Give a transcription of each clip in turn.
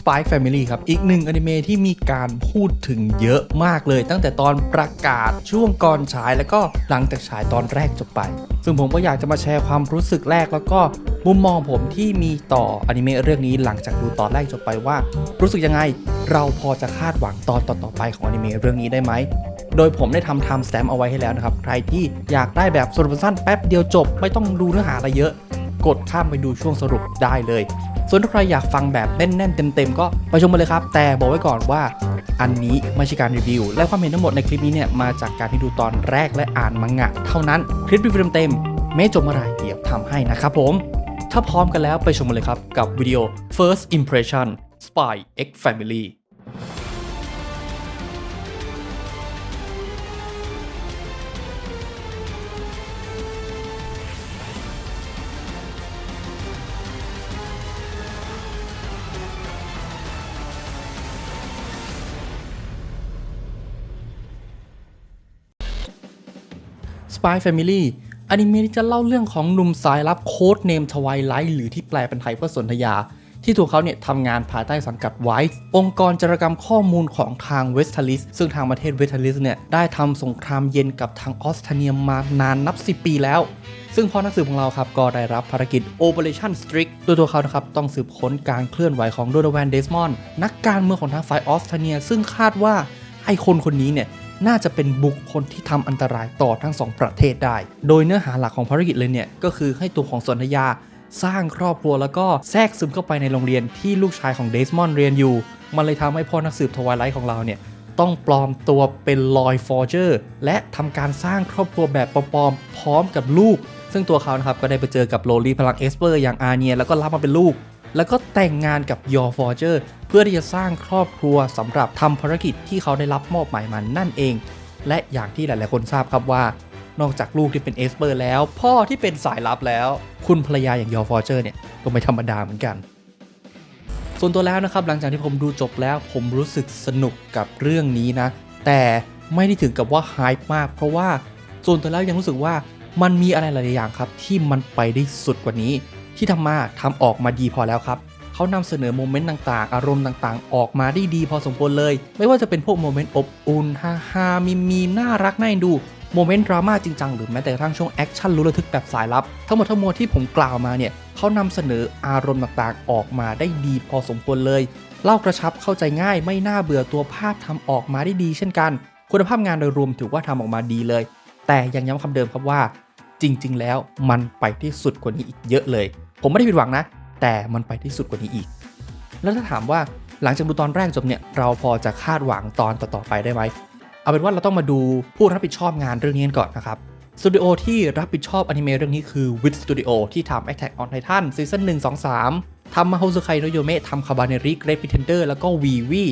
Spy Family ครับ อีกหนึ่งอนิเมะที่มีการพูดถึงเยอะมากเลย ตั้งแต่ตอนประกาศช่วงก่อนฉายแล้วก็หลังจากฉายตอนแรกจบไป ซึ่งผมก็อยากจะมาแชร์ความรู้สึกแรกแล้วก็มุมมองผมที่มีต่ออนิเมะเรื่องนี้หลังจากดูตอนแรกจบไปว่า รู้สึกยังไงเราพอจะคาดหวังตอนต่อๆไปของอนิเมะเรื่องนี้ได้ไหมโดยผมได้ทำ time stamp เอาไว้ให้แล้วนะครับ ใครที่อยากได้แบบสรุปสั้นแป๊บเดียวจบ ไม่ต้องดูเนื้อหาอะไรเยอะ กดข้ามไปดูช่วงสรุปได้เลย ส่วนถ้าใครอยากฟังแบบแน่นๆเต็มๆก็ไปชมมาเลยครับ แต่บอกไว้ก่อนว่าอันนี้ไม่ใช่การรีวิว และความเห็นทั้งหมดในคลิปนี้เนี่ยมาจากการที่ดูตอนแรกและอ่านมังงะ เท่านั้นคลิปรีวิวเต็มๆไม่จบเมื่อไรเดี๋ยวทำให้นะครับผม ถ้าพร้อมกันแล้วไปชมกันเลยครับกับวิดีโอ First Impression Spy X Family Spy Family อนิเมะที่จะเล่าเรื่องของหนุ่มสายลับโค้ดเนมทวายไลท์หรือที่แปลเป็นไทยเพื่อสนธยา ที่ตัวเขาเนี่ยทำงานภายใต้สังกัดไวท์องค์กรจารกรรมข้อมูลของทางเวสทัลิสซึ่งทางประเทศเวสทัลิสเนี่ยได้ทำสงครามเย็นกับทางออสเตรเลียมานานนับ 10 ปีแล้วซึ่งพ่อนักสืบของเราครับก็ได้รับภารกิจ Operation Strict โดยตัวเขานะครับต้องสืบค้นการเคลื่อนไหวของโดโดแวนเดสมอนนักการเมืองของทางฝ่ายออสเตรเลีย ซึ่งคาดว่าไอ้คนคนนี้เนี่ย น่าจะเป็นบุคคลที่ทำอันตรายต่อทั้งสองประเทศได้ โดยเนื้อหาหลักของภารกิจเลยเนี่ยก็คือให้ตัวของสนธยา สร้างครอบครัวแล้วก็แทรกซึมเข้าไปในโรงเรียนที่ลูกชายของเดสมอนเรียนอยู่ มันเลยทำให้พ่อนักสืบทวายไลท์ของเราเนี่ยต้องปลอมตัวเป็นลอยฟอร์เจอร์และทำการสร้างครอบครัวแบบปลอมๆพร้อมกับลูก ซึ่งตัวเขานะครับก็ได้ไปเจอกับโลลีพลังเอสเปอร์อย่างอาเนียแล้วก็รับมาเป็นลูก แล้วก็แต่งงานกับยอฟอร์เจอร์เพื่อที่จะสร้างครอบครัวสำหรับทำภารกิจที่เขาได้รับมอบหมายมานั่นเอง และอย่างที่หลายๆคนทราบครับว่า นอกจากลูกที่เป็นเอสเปอร์แล้ว พ่อที่เป็นสายลับแล้ว คุณภรรยาอย่างยอฟอร์เจอร์เนี่ยก็ไม่ธรรมดาเหมือนกันส่วนตัวแล้วนะครับหลังจากที่ผมดูจบแล้วผมรู้สึกสนุกกับเรื่องนี้นะ แต่ไม่ได้ถึงกับว่าไฮป์มาก เพราะว่าส่วนตัวแล้วยังรู้สึกว่ามันมีอะไรหลายๆอย่างครับที่มันไปได้สุดกว่านี้ ที่ทำมาทำออกมาดีพอแล้วครับเขานำเสนอโมเมนต์ต่างๆ อารมณ์ต่างๆ ออกมาได้ดีพอสมควรเลย ไม่ว่าจะเป็นพวกโมเมนต์อบอุ่นฮ่าฮามีมีน่ารักน่าเอ็นดูโมเมนต์ดราม่าจริงจังหรือแม้แต่กระทั่งช่วงแอคชั่นลุ้ระทึกแบบสายลับ ทั้งหมดทั้งมวลที่ผมกล่าวมาเนี่ยเขานำเสนออารมณ์ต่างๆ ออกมาได้ดีพอสมควรเลย เล่ากระชับเข้าใจง่ายไม่น่าเบื่อตัวภาพทำออกมาได้ดีเช่นกัน คุณภาพงานโดยรวมถือว่าทำออกมาดีเลย แต่ยังย้ำคำเดิมครับว่า จริง ๆ แล้วมันไปที่สุดกว่านี้อีกเยอะเลย ผมไม่ได้ผิดหวังนะ แต่มันไปที่สุดกว่านี้อีก แล้วถ้าถามว่าหลังจากดูตอนแรกจบเนี่ยเราพอจะคาดหวังตอนต่อๆไปได้ไหมเอาเป็นว่าเราต้องมาดูผู้รับผิดชอบงานเรื่องนี้กันก่อนนะครับสตูดิโอที่รับผิดชอบอนิเมะเรื่องนี้คือ Wit Studio ที่ทำ Attack on Titan ซีซั่น1 2 3ทำมาโฮซุไคโนโยเมะทำคาบาเนริ Great Pretender แล้วก็วีวี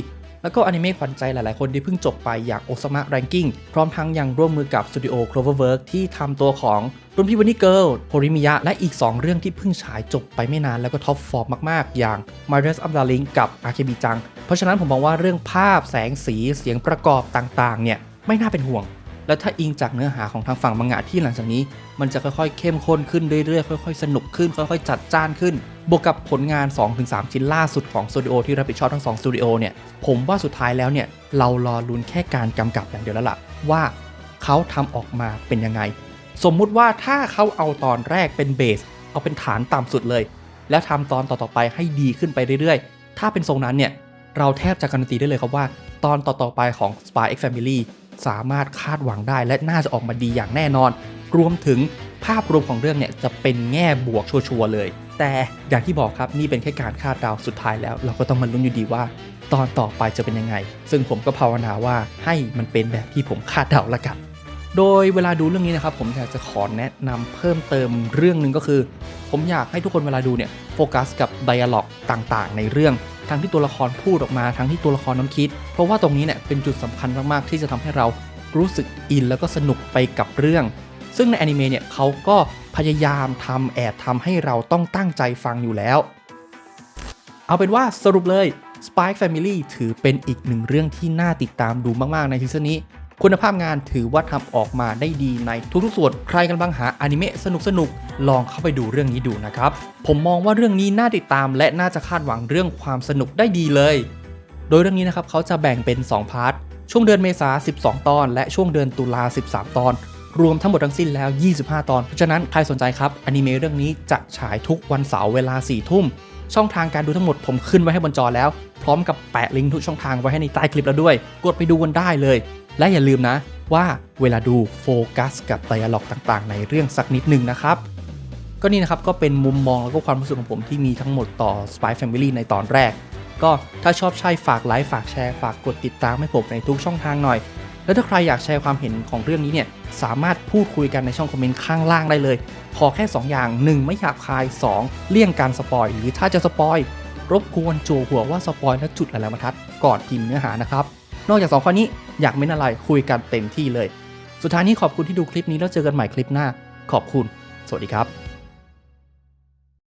แล้วก็อนิเมะขวัญใจหลายๆ คนที่เพิ่งจบไปอย่างโอซามะแรงกิ้งพร้อมทั้งยังร่วมมือกับสตูดิโอ Cloverwork ที่ทำตัวของรุ่นพี่วันนี่เกิลโฮริมิยะ และอีก 2 เรื่องที่เพิ่งฉายจบไปไม่นานแล้วก็ท็อปฟอร์มมาก ๆ อย่าง m y r e s of Darling กับอาเคบิจัง เพราะฉะนั้นผมมองว่าเรื่องภาพแสงสีเสียงประกอบต่าง ๆ เนี่ยไม่น่าเป็นห่วง แล้วถ้าอิงจากเนื้อหาของทางฝั่งมังงะที่หลังจากนี้ มันจะค่อยๆเข้มข้นขึ้นเรื่อยๆค่อยๆสนุกขึ้นค่อยๆจัดจ้านขึ้น บวกกับผลงาน 2-3 ชิ้นล่าสุดของสตูดิโอที่รับผิดชอบทั้ง2สตูดิโอเนี่ยผมว่าสุดท้ายแล้วเนี่ยเรารอลุ้นแค่การกำกับอย่างเดียวแล้วล่ะว่าเขาทำออกมาเป็นยังไง สมมุติว่าถ้าเขาเอาตอนแรกเป็นเบสเอาเป็นฐานต่ำสุดเลย แล้วทำตอนต่อๆไปให้ดีขึ้นไปเรื่อยๆ ถ้าเป็นทรงนั้นเนี่ยเราแทบจะการันตีได้เลยครับว่า ตอนต่อๆไปของ Spy X Family สามารถคาดหวังได้ และน่าจะออกมาดีอย่างแน่นอน รวมถึงภาพรวมของเรื่องเนี่ยจะเป็นแง่บวกชัวร์ๆเลย แต่อย่างที่บอกครับนี่เป็นแค่การคาดเดาสุดท้ายแล้ว เราก็ต้องมาลุ้นอยู่ดีว่า ตอนต่อไปจะเป็นยังไง ซึ่งผมก็ภาวนาว่าให้มันเป็นแบบที่ผมคาดเดาละกันโดยเวลาดูเรื่องนี้นะครับผมอยากจะขอแนะนำเพิ่มเติมเรื่องหนึ่งก็คือ ผมอยากให้ทุกคนเวลาดูเนี่ยโฟกัสกับไดอะล็อกต่างๆ ในเรื่อง ทั้งที่ตัวละครพูดออกมาทั้งที่ตัวละครน้ำคิด เพราะว่าตรงนี้เนี่ยเป็นจุดสำคัญมากๆที่จะทำให้เรารู้สึกอินแล้วก็สนุกไปกับเรื่อง ซึ่งในแอนิเมะเนี่ยเขาก็พยายามทำแอบทำให้เราต้องตั้งใจฟังอยู่แล้ว เอาเป็นว่าสรุปเลย Spy Family ถือเป็นอีกหนึ่งเรื่องที่น่าติดตามดูมาก ๆ ในซีซั่นนี้ คุณภาพงานถือว่าทำออกมาได้ดีในทุกๆส่วนใครกำลังหาอนิเมะสนุกๆลองเข้าไปดูเรื่องนี้ดูนะครับ ผมมองว่าเรื่องนี้น่าติดตามและน่าจะคาดหวังเรื่องความสนุกได้ดีเลย โดยเรื่องนี้นะครับเขาจะแบ่งเป็น 2 พาร์ท ช่วงเดือนเมษา 12 ตอน และช่วงเดือนตุลา 13 ตอน รวมทั้งหมดทั้งสิ้นแล้ว 25 ตอน เพราะฉะนั้นใครสนใจครับอนิเมะเรื่องนี้จะฉายทุกวันเสาร์เวลา4ทุ่มช่องทางการดูทั้งหมดผมขึ้นไว้ให้บนจอแล้ว พร้อมกับแปะลิงก์ทุกช่องทางไว้ให้ในใต้คลิปแล้วด้วย กดไปดูกันได้เลย และอย่าลืมนะว่าเวลาดูโฟกัสกับไดอะล็อกต่างๆ ในเรื่องสักนิดหนึ่งนะครับ ก็นี่นะครับก็เป็นมุมมองแล้วก็ความรู้สึกของผมที่มีทั้งหมดต่อ Spy Family ในตอนแรก ก็ถ้าชอบใช่ฝากไลค์ฝากแชร์ฝากกดติดตามให้ผมในทุกช่องทางหน่อย แล้วถ้าใครอยากแชร์ความเห็นของเรื่องนี้เนี่ยสามารถพูดคุยกันในช่องคอมเมนต์ข้างล่างได้เลย ขอแค่ 2 อย่าง 1 ไม่หยาบคาย 2 เลี่ยงการสปอยหรือถ้าจะสปอยรบกวนโจหัวว่าสปอยและจุดอะไรบรรทัดก่อนพิมพ์เนื้อหานะครับ นอกจาก 2 ข้อนี้อยากเม้นอะไรคุยกันเต็มที่เลย สุดท้ายนี้ขอบคุณที่ดูคลิปนี้แล้วเจอกันใหม่คลิปหน้า ขอบคุณ สวัสดีครับ